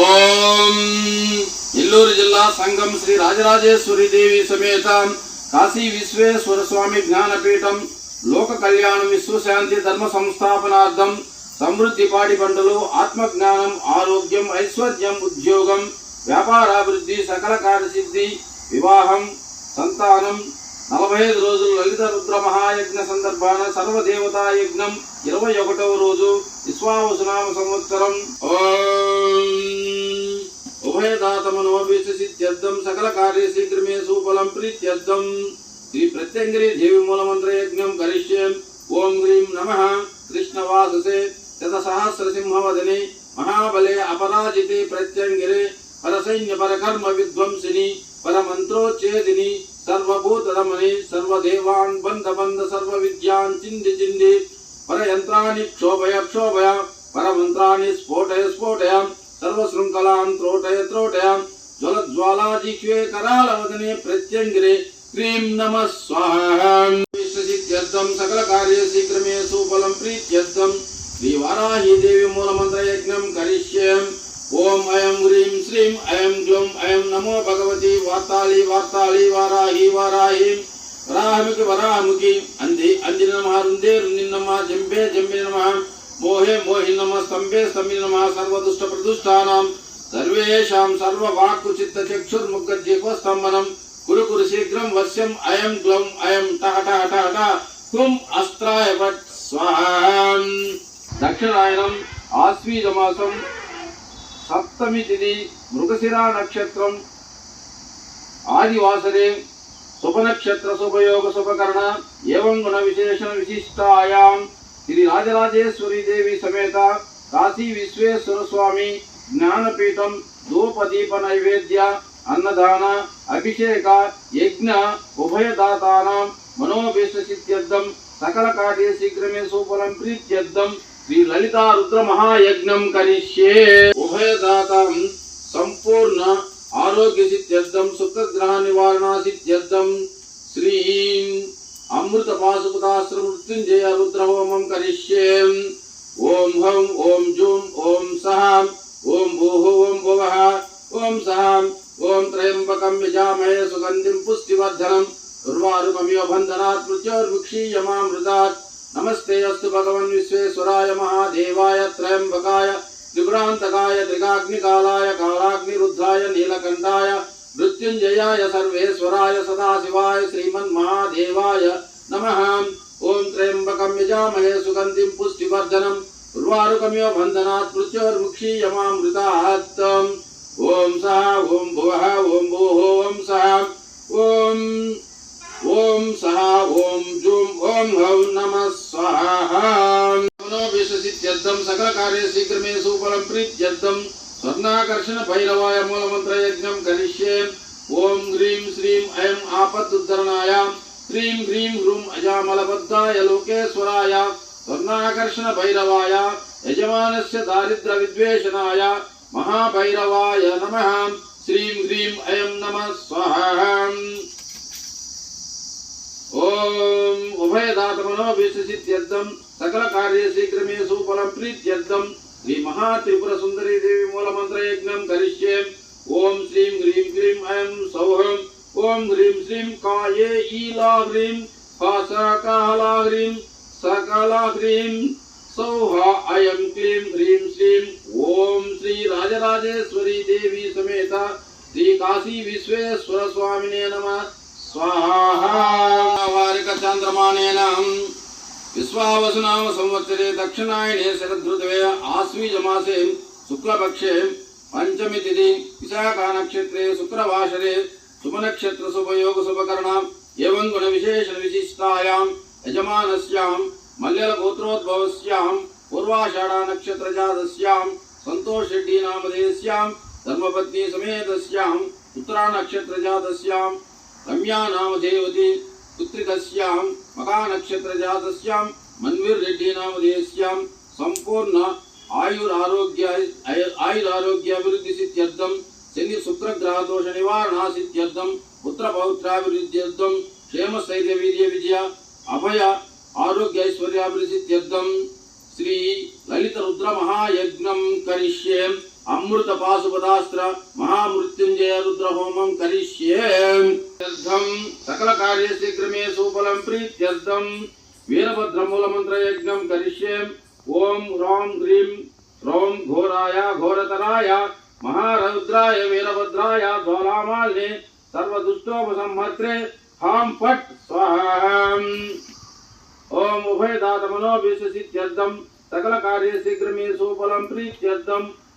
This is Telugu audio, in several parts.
ఓం నెల్లూరు జిల్లా సంఘం శ్రీ రాజరాజేశ్వరి దేవి సమేత కాశీ విశ్వేశ్వర స్వామి జ్ఞానపీఠం లోక కళ్యాణం విశ్వశాంతి ధర్మ సంస్థాపనార్థం సమృద్ధి పాడి పంటలు ఆత్మజ్ఞానం ఆరోగ్యం ఐశ్వర్యం ఉద్యోగం వ్యాపారాభివృద్ధి సకల కార్యసిద్ధి వివాహం సంతానం నలభై ఐదు రోజులు లలిత రుద్ర మహాయజ్ఞ సందర్భాన సర్వదేవతా యజ్ఞం. ఇరవై ఒకటవ రోజు విశ్వావసునామ సంవత్సరం. ఓం ఉభయదాతమనోభిసిద్ధ్యర్థం సకల కార్య శీఘ్రమే సుఫలం ప్రీత్యర్థం. శ్రీ ప్రత్యంగిరి దేవి మూలమంత్ర యజ్ఞం కరిష్యే. ఓం హ్రీం నమ. కృష్ణవాససే శత సహస్ర సింహవదనే మహాబలే అపరాజితే ప్రత్యంగిరే. పరసైన్య పరకర్మ విధ్వంసిని. పరమంత్రోచ్ఛేదిని. సర్వభూతరమణి సర్వదేవాన్ బంధ బంధ సర్వ విద్యాన్ చింది చింది పరయంత్రాన్ని క్షోభయ క్షోభయ పరమంత్రాన్ని స్ఫోటయ స్ఫోటయ సర్వశృంఖలాన్ త్రోటయ త్రోటయ జ్వలజ్వాలాజిహ్వే కరాలవదనే ప్రత్యంగిరే. క్రీం నమ స్వాహం. విశ్వసిద్ధ్యర్థం సకల కార్య శీఘ్రమే సుఫలం ప్రీత్యర్థం. శ్రీ వారాహి దేవి మూలమంత్రయ జంబే జంబే నమ మోహే మోహి నమ స్తంభే స్తంభి నమ సర్వదుష్ట ప్రదుష్టానం సర్వేషాం సర్వ వాక్కు చిత్త చక్షుర్ముఖ జీవస్తంభనం కురు కురు శీఘ్రం వశ్యం అయం గ్లౌం అయం టహ టహ టహ టహ కుం అస్త్రాయ వట్ స్వాహం దక్షిణాయనం ఆశ్వీజ మాసం సప్తమి తిథి మృగశిరా నక్షత్రం ఆదివాసరే శుభనక్షత్ర శుభయోగ శుభకరణ ఏవం గుణ విశేషణ విశిష్టాయాం. శ్రీ రాజరాజేశ్వరి దేవి సమేత కాశీ విశ్వేశ్వర స్వామి జ్ఞానపీఠం ధూపదీప నైవేద్య అన్నదాన అభిషేక యజ్ఞ ఉభయదాతానాం మనోభీష్టసిద్ధ్యర్థం సకల కార్య శీఘ్రమే సుఫలం ప్రీత్యర్థం శ్రీ లలితా రుద్ర మహాయజ్ఞం కరిష్యే. ఉభయదాతం సంపూర్ణ आरोग्य सिद्ध्यर्थम सुख ग्रह निवारण सिद्ध्यर्थम आरोग्यसिद्ध्यर्थं सुखग्रहनिवारणासिद्ध्यर्थं श्रीं अमृतपाशुपदाश्रमृत्युञ्जयरुद्रहोमं करिष्ये। ॐ हं ओम जूं ओम सः ओम भूः ओम भुवः ओम सः ओम त्र्यम्बकं यजामहे सुगन्धिं पुष्टिवर्धनम् उर्वारुकमिव बन्धनात् मृत्योर्विक्षीयमामृतात् नमस्ते अस्तु भगवन् विश्वेश्वराय महादेवाय त्र्यम्बकाय विभ्रान्तकाय, त्रिकाग्निकालाय, कालाग्निरुद्धाय, नीलकण्ठाय, मृत्युञ्जयाय, सर्वेश्वराय, सदाशिवाय, श्रीमन्महादेवाय नमः। ॐ त्र्यम्बकं यजामहे सुगन्धिं पुष्टिवर्धनम् उर्वारुकमिव बन्धनात् मृत्योर्मुक्षीयमामृतात् ॐ सः, ॐ भुवः, ॐ भूः, ॐ सः, ॐ ॐ सः, ॐ जुं ॐ हौ नमः, स्वाहा। यज्ञम सकल कार्य शीघ्र में सुपरम प्रीत प्रीत्यर्थम स्वर्णाकर्षण भैरवाय मूल मंत्र यज्ञ करिष्ये। ओम ग्रीम ह्रीं श्रीं ऐं आपदुद्धरणाय ह्रीं ह्रीं ह्रूं अजामलबद्धाय लोकेश्वराय। स्वर्णाकर्षण भैरवाय। यजमानस्य दारिद्र विद्वेषणाय। महाभैरवाय नमः। श्रीम ग्रीम अयम नमः स्वाहा। ओम उभय दात मनो विशेषित विशसित्यर्थम सकल कार्य शीघ्र प्रप्रीत्यर्थं श्री महात्रिपुर सुंदरी देवी मूल मंत्र यज्ञ करिष्ये। ओम श्री ह्रीं क्लीं ऐं सौः ओम ह्रीं श्रीं काये ईला ह्रीं पाशा काला ह्रीं सकला ह्रीं सौः अयं क्लीं ह्रीं श्रीं। ओम श्री राजराजेश्वरी देवी समेत श्री काशी विश्वेश्वर स्वामिने नमः। स्वाहा वारिक चंद्रमानेन विश्वावसुनाम संवत्सरे दक्षिणायने शरद्रुतवे शरदृतवे आश्वीजमासे शुक्लपक्षे पंचमी तिथि विशाखा नक्षत्रे शुक्रवासरे शुभ नक्षत्र शुभनक्षत्र शुभयोग शुभकरण एवं गुण विशेषण विशिष्टायां यजमानस्यां मल्लगोत्रोद्भवस्यां पूर्वाषाढ़ा नक्षत्र जातस्यां संतोष शेट्टी नाम नामधेयस्यां धर्मपत्नी समेतस्यां उत्तरा नक्षत्र जातस्यां रम्या नाम देवती పుత్రికస్యాం మకా జాతస్యాం మన్వీర్ రెడ్డి నామధేయస్యాం సంపూర్ణ ఆయురారోగ్య ఆయురారోగ్యాభివృద్ధి సిద్ధ్యర్థం శని శుక్రగ్రహదోష నివారణ సిద్ధ్యర్థం పుత్ర పౌత్రాభివృద్ధ్యర్థం క్షేమ స్థైర్య వీర్య విజయ అభయ ఆరోగ్య ఐశ్వర్యాభివృద్ధి సిద్ధ్యర్థం శ్రీ లలిత రుద్ర మహాయజ్ఞం కరిష్యే అమృత పాశుపదాస్త్ర మహామృత్యుంజయ రుద్ర హోమం కరిష్యే. సకల కార్య శీఘ్రమే సుఫలం ప్రీత్యర్థం. వీరభద్రమూల మంత్ర యజ్ఞం కరిష్యే. ఓం రాం హ్రీం రౌం ఘోరాయ ఘోరతరాయ మహారౌద్రాయ వీరభద్రాయ జ్వాలామాల్నే సర్వదుష్టోపసంహత్రే హాం ఫట్ స్వాహం. ఓం ఉభయదాతమనో విశ్వసిత్యర్థం సకల కార్య శీఘ్రమే సుఫలం ప్రీత్యర్థం.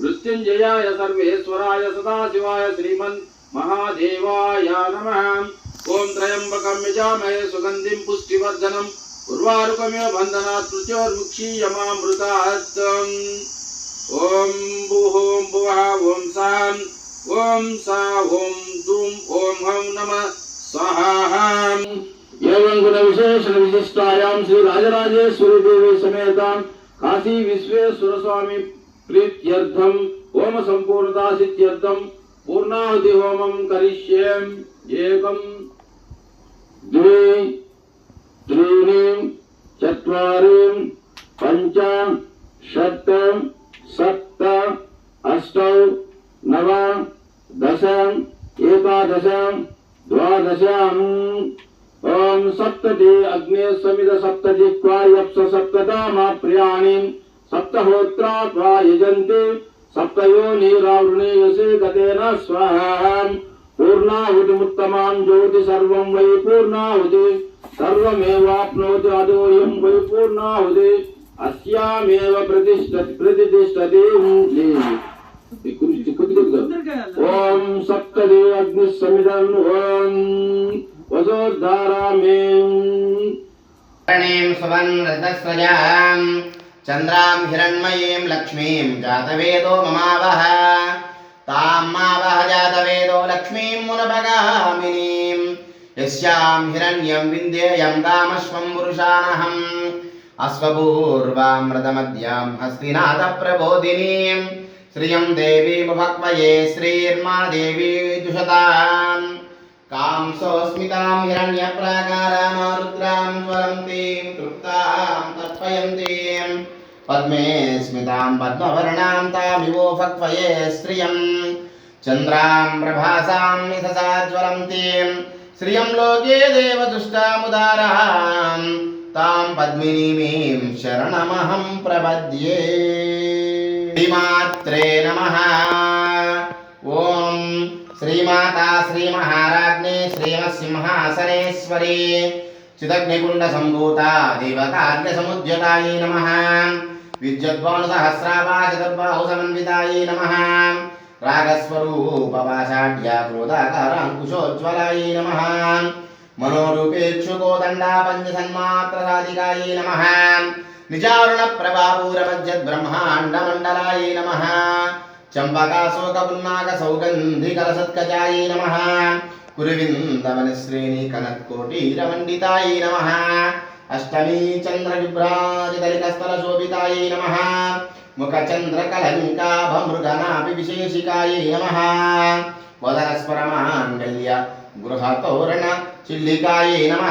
मृत्युंजयाय सर्वेश्वराय सदाशिवाय श्रीमन् महादेवाय नमः। ओं त्र्यम्बकं यजामहे सुगन्धिं पुष्टिवर्धनम्। उर्वारुकमिव बन्धनात् तृतीयोर्मुक्षीयमामृतात् ॐ भुः भुवः ॐ साम्। ॐ सा ॐ ॐ नमः। स्वाहा। एवं समेतां काशी प्रीत्यर्थम होम संपूर्णता सिद्ध्यर्थम पूर्णाहुति होमम करिष्ये एकम पंच त्रीणि सप्त, अष्ट, नव, दश, एकादश द्वादशम् ॐ सप्तति अग्ने समित सप्तजिह्वायप्स सप्ततामा प्रियाणि సప్తహోత్రాత్వా యజంతి సప్తయో నీరావృణీయసి గతేన స్వాహాం పూర్ణాహుతిముత్తమాం జ్యోతి సర్వం వై పూర్ణాహుతి సర్వమేవాప్నోతి అదోయం వై పూర్ణాహుతి అస్యామేవ ప్రతిష్ట ప్రతిష్టతి ఓం సప్తది అగ్ని సమిదం ఓం వసోద్ధారామేం సువన్ రథస్వజాం చంద్రాం హిరణ్మయీం లక్ష్మీం జాతవేదో మమావహ. తాం మావహ జాతవేదో లక్ష్మీం మునభగామినీం యస్యాం హిరణ్యం విందేయం దామశ్వం పురుషానహం. అశ్వపూర్వామృతమద్యాం హస్తినాథ ప్రబోధినీం శ్రియం దేవీముభక్వయే శ్రీర్మా దేవీ దుషతాం. కాంసోస్మితాం హిరణ్యప్రాకారామారుద్రాం జ్వలంతీం తృప్తాం తర్పయంతీం. పద్మే స్మితాం పద్మవర్ణాం తామివో ఫక్వయే శ్రియం చంద్రాం ప్రభాసాం నిధసాజ్వలం తీం శ్రియం లోకే దేవ దుష్టాముదారాం తాం పద్మినీమీం శరణమహం ప్రపద్యే శ్రీమాత్రే నమ ఓం శ్రీమాతా శ్రీమహారాజ్ఞే శ్రీమసింహాసనేశ్వరీ చిదగ్నికుండ సంభూత దేవతాగ్ని సముద్యతాయై నమ विद्युद्भानुसहस्रावाचतुर्बाहुसमन्वितायै नमः रागस्वरूपपाषाढ्या क्रोधाकाराङ्कुशोज्ज्वलायै नमः मनोरूपेक्षुकोदण्डा पञ्चसन्मात्रसाधिकायै नमः निजारुणप्रभापूरमज्जद्ब्रह्माण्डमण्डलायै नमः चम्पकाशोकपुन्नाकसौगन्धिकलसत्कजायै नमः అష్టమీ చంద్ర విభ్రాజితలితస్థల శోభితాయై నమ ముఖచంద్రకలంకాభమృగనాభి విశేషికాయై నమ వదనస్పరమాంగల్య గృహతోరణ చిల్లికాయై నమ